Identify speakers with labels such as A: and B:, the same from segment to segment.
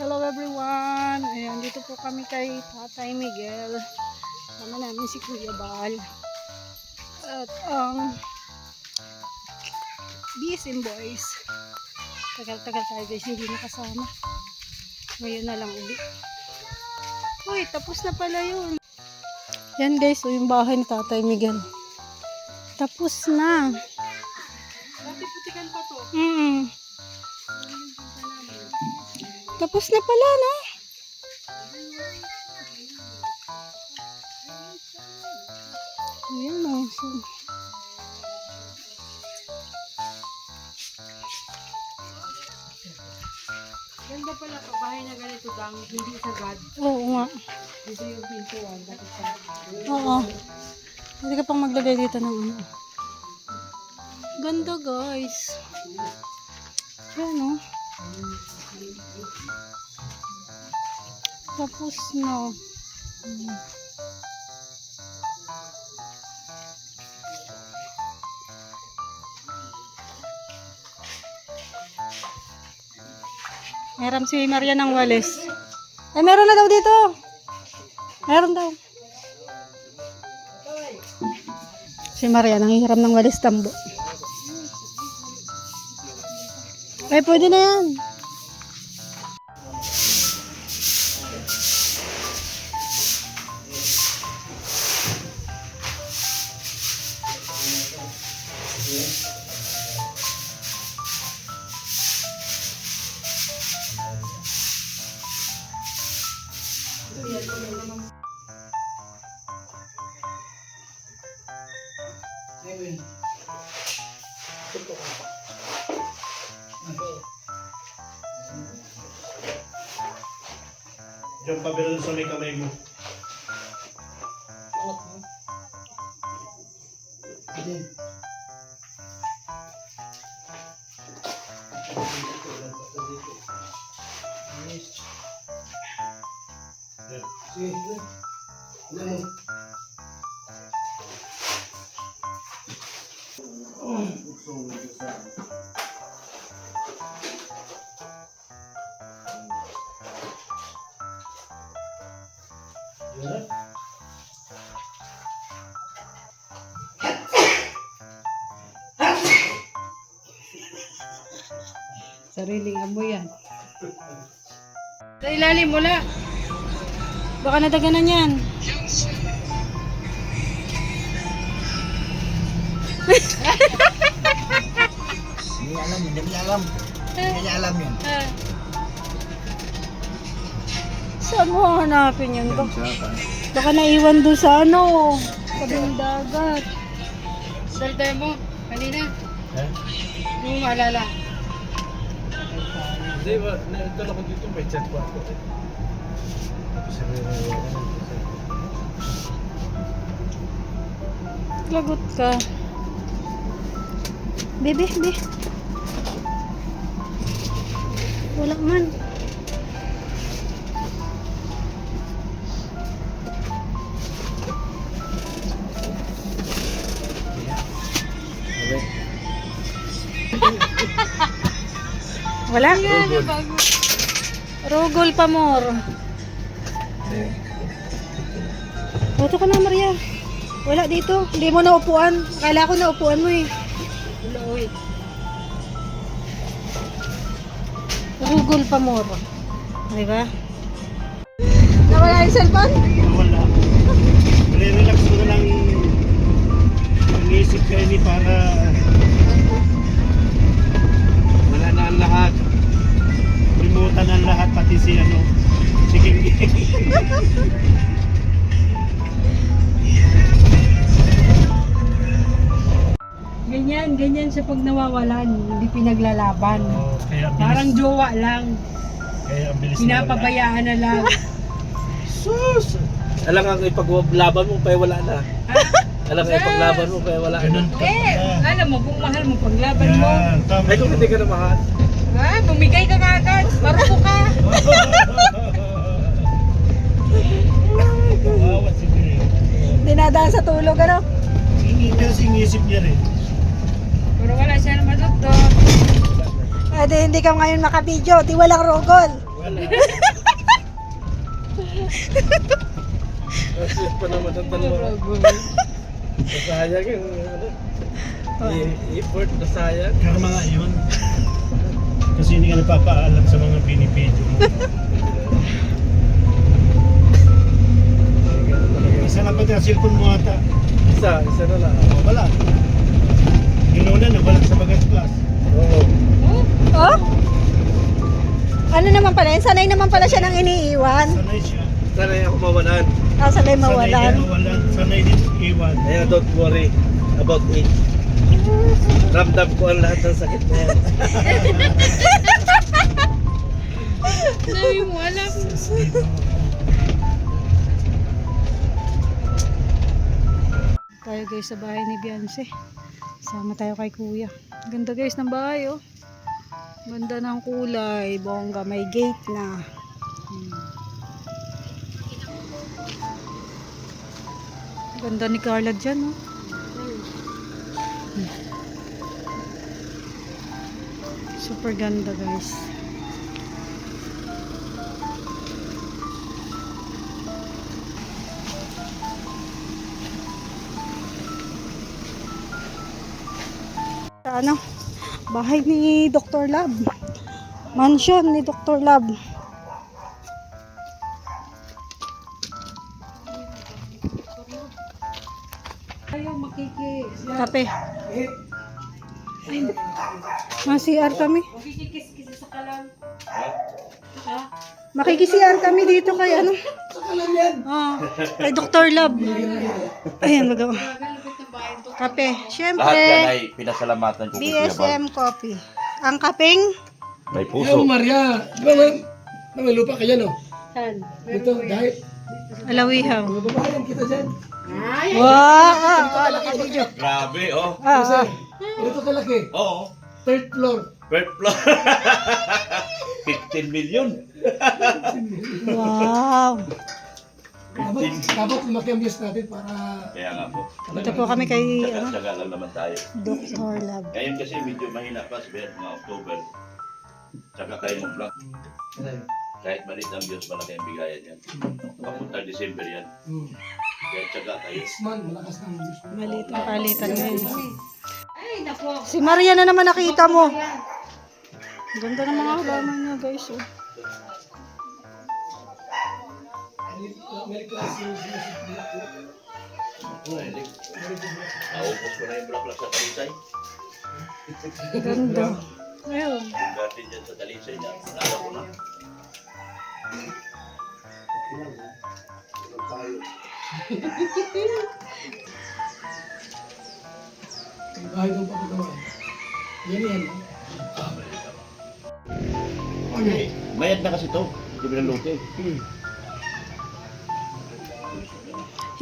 A: Hello everyone! Ayan, dito po kami kay Tatay Miguel. Sama namin si Kuya Bal. At ang BSM Boys. Tagal-tagal tayo guys, hindi nakasama. Ngayon na lang uli. Uy, tapos na pala yun. Yan guys, so yung bahay ni Tatay Miguel. Tapos na.
B: Dati putikan pa to.
A: Mm. Tapos na pala, no? Ayan, oh. So,
B: Ganda pala to. Bahay na ganito dang hindi sagad.
A: oo nga.
B: Dito yung pintuan. Dapat sa
A: Oo. Pwede ka pang maglagay dito ng ano. Ganda, guys. Yan, oh. Tapos na. Meron si Maria ng walis. Ay, meron na daw dito. Meron daw. Si Maria nanghihiram ng walis tambo. Ay, pwede na yan.
C: Diyan pa pero sa may kamay mo. Yan.
B: Sariling amoy yan. Sa ilalim mula.
A: Baka nadaganan yan.
D: Hindi niya alam, hindi niya alam. Hindi niya alam yun.
A: Ah. Saan mo hanapin yun? Bak baka naiwan doon sa ano, tabing dagat.
B: Salta mo. Kanina.
C: Eh?
B: Hindi mo maalala.
C: Hindi ba, naitala ko dito, may chat ko ako. Tapos sabi mo,
A: Lagot ka. Bebe, be. Wala man. Wala? Rogol pa more. Foto ka na, Maria. Wala dito. Hindi mo naupuan. Akala ko naupuan mo eh. Rugol pa more. Di ba? Nawala yung cellphone?
C: wala. Re-relax ko na lang ang isip ko ni para wala na ang lahat. Limutan ang lahat, pati si ano, si King
B: siya pag nawawalan. Hindi pinaglalaban.
C: Oh, kaya bilis,
B: Parang jowa lang.
C: kaya ang bilis na
B: Pinapabayaan na lang.
C: Sus! Alam nga ipaglaban mo, pa wala na. Alam nga ipaglaban mo, pa wala na.
B: eh, alam mo, kung mahal mo, paglaban mo.
C: tama. Ay, kung hindi ka na mahal.
B: Ah, bumigay ka agad. Marupo ka.
C: Kawawa si Dre.
A: Dinadaan sa tulog, ano?
C: Hindi kasi isip niya rin.
B: Pero wala siya na madudot.
A: Eh, di, hindi ka ngayon makabidyo. Di walang rogol.
C: Wala. Kasi pa naman ang dalawa. Nasayang yung ano. effort nasayang.
D: Karma nga yun. Kasi hindi ka napapaalam sa mga pinipidyo mo. Isa na pati ang cellphone mo ata.
C: Isa, isa na lang.
D: Wala. Yung una na, wala sa Bagas Plus.
C: Oo.
A: Oh? Ano naman pala yun? Sanay naman pala siya nang iniiwan.
D: Sanay siya.
C: Sana ako mawalan.
A: Ah, sanay
D: Sanay
A: mawalan.
D: din mawalan. Sanay din iwan.
C: Kaya don't worry about it. Ramdam ko ang lahat ng sakit na yan.
B: Sabi mo, alam.
A: Tayo guys sa bahay ni Beyonce. Sama tayo kay kuya. Ganda guys ng bahay oh. Ganda ng kulay. Bongga may gate na. Hmm. Ganda ni Carla dyan oh. Hmm. Super ganda guys. Ano? Bahay ni Dr. Lab. Mansion ni Dr. Lab. Kape. Masi-CR kami.
B: Makikikis-kis sa kalan. Ha?
A: Makikisiyan kami dito kay ano? Ah, kay Dr. Lab. Ayan, magawa. Kape.
E: Lahat yan
A: Siyempre,
E: ay pinasalamatan ko.
A: BSM Coffee. Ang kapeng?
E: May puso.
F: Maria, di ba may, may lupa ka dyan, oh?
B: Saan?
F: Ito, dahil,
A: Alawihaw.
F: mababayan kita dyan.
A: Wow! Ah, ah, nakabidyo.
E: Grabe, oh.
A: Ah, ah.
F: Ito kalaki,
E: Oo.
F: third floor.
E: Third floor. 15 million.
A: Wow.
F: Dapat, dapat views natin para
E: Kaya nga po.
A: Ito po kami kay ano,
E: Tsaga-tsaga lang naman tayo.
A: Dr. Lab.
E: Ngayon kasi medyo mahina pa sa mga October. Tsaka kayo mag-vlog. Kahit malit ang Diyos, malaki ang bigayan yan. Papunta December yan.
F: hmm,
E: Kaya tsaga kayo.
F: next month, malakas ng views.
A: Maliit ang palitan ngayon.
B: Ay, nako.
A: Si Maria na naman nakita mo. Ganda ng mga halaman niya guys. Oh.
F: May klase yung sinusunod.
E: Mahilig. Naupos ko na yung bulaklak sa talisay.
A: Ganda. Ayun.
E: Yung garden dyan sa talisay niya. Nala ko na.
F: Ng. Yan yan.
E: Okay. Bayad na kasi to. Hindi mo naluti.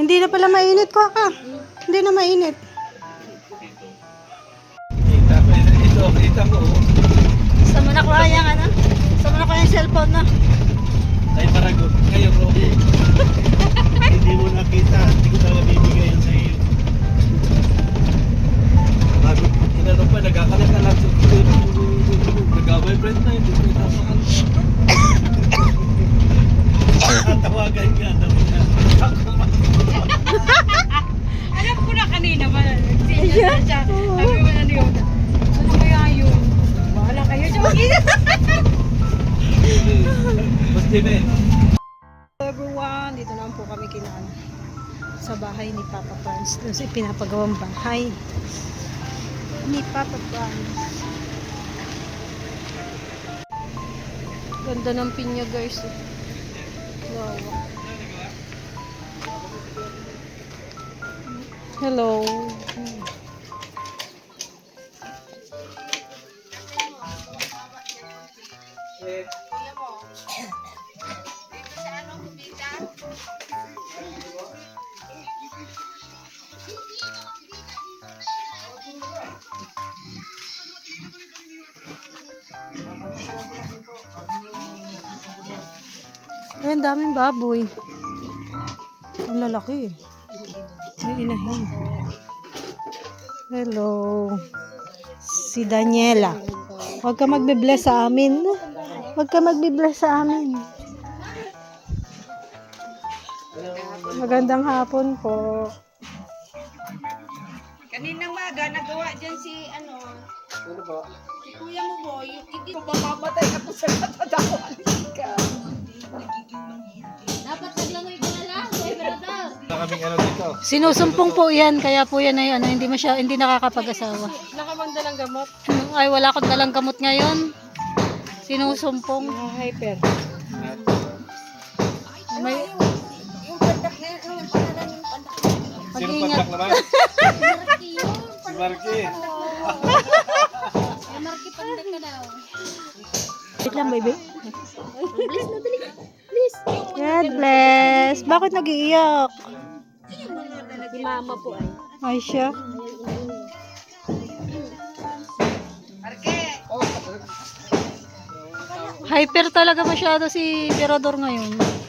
A: Hindi na pala mainit ko ka. Hindi na mainit.
C: Kita ko ito, kita ko.
A: Sa mo na kuha yung ano? Sa mo na kuha yung cellphone na.
C: Ay maragot. Kayo bro.
D: Hindi mo nakita. Hindi ko talaga bibigay yan sa iyo.
C: Bago inano pa, nagkakalat na lang. Nag-vibrate
A: everyone, dito naman po kami kinaan sa bahay ni Papa Franz. Doon sa pinapagawang bahay ni Papa Franz. Ganda ng pinya guys. eh. Wow. Hello. Ay, ang daming baboy. Ang lalaki. May inahin. Hello. Si Daniela. Huwag ka magbe-bless sa amin. Huwag ka magbibless sa amin. Magandang hapon po.
B: Kaninang maga, nagawa dyan si, ano,
C: Ano ba?
B: si kuya mo boy, yung hindi ko mamamatay ako sa katatawa.
G: Dapat naglangoy ka na lang, boy, brother.
C: Wala kaming ano dito.
A: Sinusumpong po yan, kaya po yan ay ano, hindi masya, hindi nakakapag-asawa.
B: Nakamanda ng gamot.
A: Ay, wala akong dalang gamot ngayon. Sinusumpong.
B: hyper.
A: May.
C: Sino kontak naman? si Marky.
G: Ay, Marky, pandag ka daw.
A: Wait lang, baby.
G: Please, na dali. Please.
A: God bless. Bakit nag-iiyak?
G: Si mama po ay.
A: Ay, siya. Hyper talaga masyado si Mirador ngayon.